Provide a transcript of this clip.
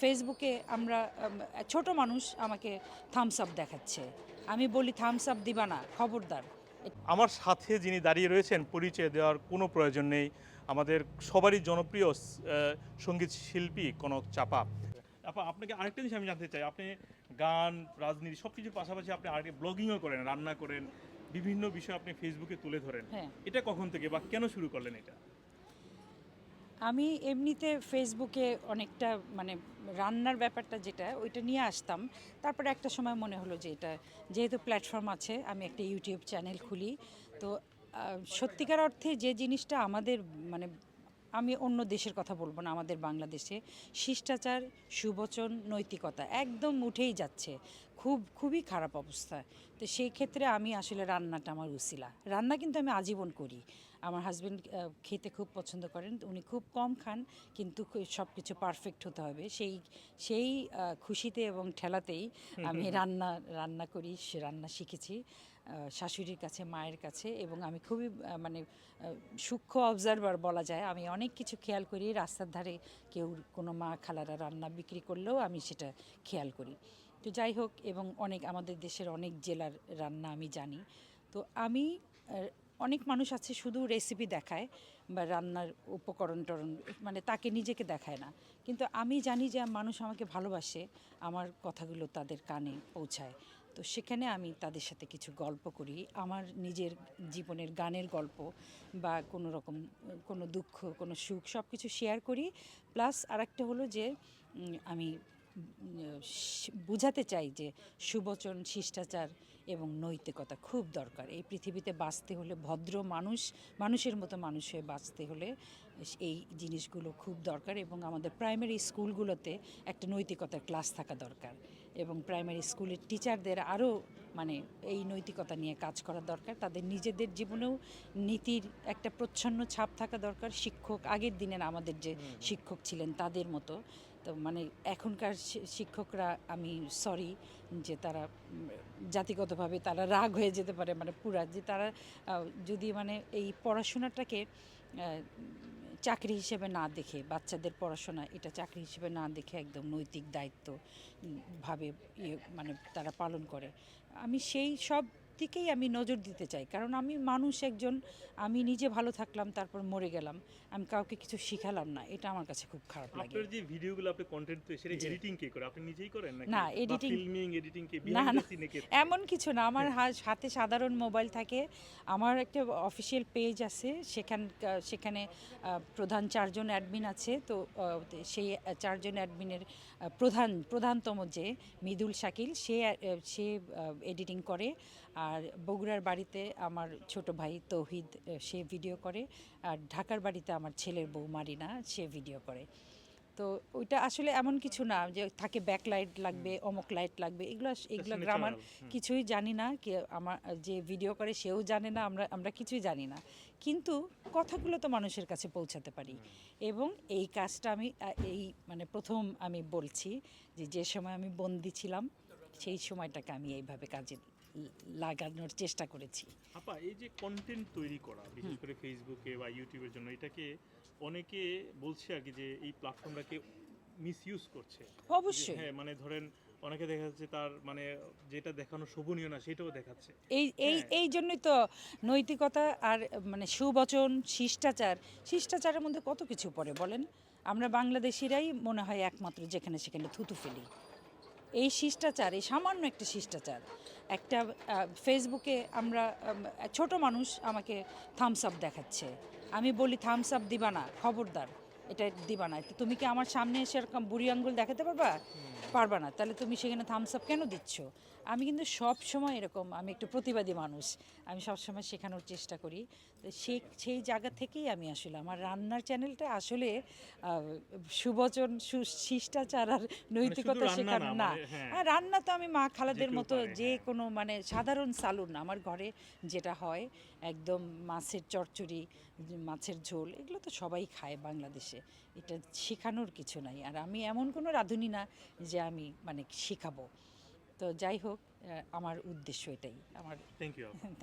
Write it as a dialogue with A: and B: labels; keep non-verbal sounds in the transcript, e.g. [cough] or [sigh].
A: ফেসবুকে আমরা ছোট মানুষ আমাকে থামস আপ দেখাচ্ছে। আমি বলি থামস আপ দিবা না খবরদার।
B: আমার সাথে যিনি দাঁড়িয়ে রয়েছেন পরিচয় দেওয়ার কোনো প্রয়োজন নেই। আমাদের সবারই জনপ্রিয় সংগীত শিল্পী কনক চাপা। আপা আপনাকে আরেকটা জিনিস আমি জানতে চাই। আপনি গান রাজনীতি সব কিছুর পাশাপাশি আপনি আরেকটা ব্লগিংও করেন রান্না করেন বিভিন্ন বিষয় আপনি ফেসবুকে তুলে ধরেন।
A: হ্যাঁ।
B: এটা কখন থেকে বা কেন শুরু করলেন এটা?
A: আমি এমনিতে ফেসবুকে অনেকটা মানে রান্নার ব্যাপারটা যেটা, ওইটা নিয়ে আসতাম। তারপরে একটা সময় মনে হলো যে এটা, যেহেতু প্ল্যাটফর্ম আছে, আমি একটা ইউটিউব চ্যানেল খুলি। তো সত্যিকার অর্থে যে জিনিসটা আমাদের মানে আমি অন্য দেশের কথা বলব না, আমাদের বাংলাদেশে। শিষ্টাচার, সুবচন, নৈতিকতা একদম উঠেই যাচ্ছে। খুব খুবই খারাপ অবস্থা। তো সেই ক্ষেত্রে আমি আসলে রান্নাটা আমার উসিলা। রান্না কিন্তু আমি আজীবন করি। আমার হাজব্যান্ড খেতে খুব পছন্দ করেন। উনি খুব কম খান কিন্তু সব কিছু পারফেক্ট হতে হবে। সেই সেই খুশিতে এবং ঠেলাতেই আমি রান্না রান্না করি সে রান্না শিখেছি শাশুড়ির কাছে মায়ের কাছে এবং আমি খুবই মানে সূক্ষ্ম অবজারভার বলা যায়। আমি অনেক কিছু খেয়াল করি। রাস্তার ধারে কেউ কোনো মা খালারা রান্না বিক্রি করলেও আমি সেটা খেয়াল করি। তো যাই হোক, এবং অনেক আমাদের দেশের অনেক জেলার রান্না আমি জানি। তো আমি অনেক মানুষ আছে শুধু রেসিপি দেখায় বা রান্নার উপকরণ টরণ মানে তাকে নিজেকে দেখায় না। কিন্তু আমি জানি যে মানুষ আমাকে ভালোবাসে, আমার কথাগুলো তাদের কানে পৌঁছায়। তো সেখানে আমি তাদের সাথে কিছু গল্প করি। আমার নিজের জীবনের গানের গল্প বা কোনো রকম, কোনো দুঃখ, কোনো সুখ সব কিছু শেয়ার করি। প্লাস আরেকটা হলো যে আমি বুঝাতে চাই যে সুবচন শিষ্টাচার এবং নৈতিকতা খুব দরকার। এই পৃথিবীতে বাঁচতে হলে ভদ্র মানুষ মানুষের মতো মানুষ হয়ে বাঁচতে হলে এই জিনিসগুলো খুব দরকার এবং আমাদের প্রাইমারি স্কুলগুলোতে একটা নৈতিকতার ক্লাস থাকা দরকার এবং প্রাইমারি স্কুলের টিচারদের আরও মানে এই নৈতিকতা নিয়ে কাজ করা দরকার। তাদের নিজেদের জীবনেও নীতির একটা প্রচ্ছন্ন ছাপ থাকা দরকার। শিক্ষক আগের দিনের আমাদের যে শিক্ষক ছিলেন তাদের মতো তো মানে এখনকার শিক্ষকরা আমি সরি যে তারা জাতিগতভাবে তারা রাগ হয়ে যেতে পারে মানে পুরা যে তারা যদি মানে এই পড়াশোনাটাকে চাকরি হিসেবে না দেখে বাচ্চাদের পড়াশোনা এটা চাকরি হিসেবে না দেখে একদম নৈতিক দায়িত্ব উম, ভাবে ইয়ে মানে তারা পালন করে। আমি সেই সব দিকেই আমি নজর দিতে চাই। কারণ আমি মানুষ একজন আমি নিজে ভালো থাকলাম তারপর মরে গেলাম। আমি কাউকে কিছু শিখালাম না এটা আমার কাছে খুব খারাপ লাগে।
B: আপনার যে ভিডিওগুলো আপনি কন্টেন্ট সেটা এডিটিং কে করে? আপনি নিজেই করেন নাকি?
A: না, editing-
B: ফিল্মিং এডিটিং কে
A: না না এমন কিছু না। আমার হাতে সাধারণ মোবাইল থাকে। আমার একটা অফিসিয়াল পেজ আছে। সেখান সেখানে প্রধান চারজন অ্যাডমিন আছে। তো সেই চারজন অ্যাডমিনের প্রধান প্রধানতম যে মৃদুল শাকিল সে সে এডিটিং করে। আর বগুড়ার বাড়িতে আমার ছোট ভাই তৌহিদ সে ভিডিও করে আর ঢাকার বাড়িতে আমার ছেলের বউ মারিনা সে ভিডিও করে। তো ওইটা আসলে এমন কিছু না যে থাকে ব্যাক লাইট লাগবে অমুক লাইট লাগবে এগুলো এগুলো গ্রামার কিছুই জানি না কি আমার যে ভিডিও করে সেও জানে না আমরা আমরা কিছুই জানি না। কিন্তু কথাগুলো তো মানুষের কাছে পৌঁছাতে পারি। এবং এই কাজটা আমি এই মানে প্রথম আমি বলছি যে যে সময় আমি বন্দি ছিলাম সেই সময়টাকে আমি এইভাবে কাজে লাগানোর চেষ্টা করেছি।
B: আপা এই যে কন্টেন্ট তৈরি করা বিশেষ করে ফেসবুকে বা ইউটিউবের জন্য এটাকে অনেকে বলছে আর কি যে এই প্ল্যাটফর্মটাকে মিসইউজ করছে।
A: অবশ্যই।
B: হ্যাঁ মানে ধরেন অনেকে দেখা যাচ্ছে তার মানে যেটা দেখানো শোভনীয় না সেটাও দেখাচ্ছে।
A: এই এই
B: হ্যাঁ।
A: এই জন্যই তো নৈতিকতা আর মানে সুবচন শিষ্টাচার শিষ্টাচারের মধ্যে কত কিছু পড়ে বলেন? আমরা বাংলাদেশিরাই মনে হয় একমাত্র যেখানে সেখানে থুতু ফেলি। এই শিষ্টাচার এই সামান্য একটা শিষ্টাচার একটা ফেসবুকে আমরা ছোট মানুষ আমাকে থামস আপ দেখাচ্ছে। আমি বলি থামস আপ দিবা না, খবরদার। এটা দিবা না। তো তুমি কি আমার সামনে এসে এরকম বুড়ি আঙ্গুল দেখাতে পারবা? পারবা না। তাহলে তুমি সেখানে থামস আপ কেন দিচ্ছ? আমি কিন্তু সব সময় এরকম আমি একটু প্রতিবাদী মানুষ। আমি সব সময় শেখানোর চেষ্টা করি। তো সেই সেই জায়গা থেকেই আমি আসলে আমার রান্নার চ্যানেলটা আসলে সুবচন সু- শিষ্টাচার আর নৈতিকতা
B: রান্না
A: শেখানো
B: না,
A: না
B: মানে, হ্যাঁ।
A: আর রান্না তো আমি মা খালাদের মতো যে
B: হ্যাঁ।
A: কোনো মানে সাধারণ সালুন আমার ঘরে যেটা হয় একদম মাছের চচ্চড়ি মাছের ঝোল এগুলো তো সবাই খায় বাংলাদেশে। এটা শেখানোর কিছু নাই। আর আমি এমন কোনো রাঁধুনি না যে আমি মানে শেখাবো। তো যাই হোক আমার উদ্দেশ্য এটাই। আমার
B: থ্যাংক ইউ [laughs]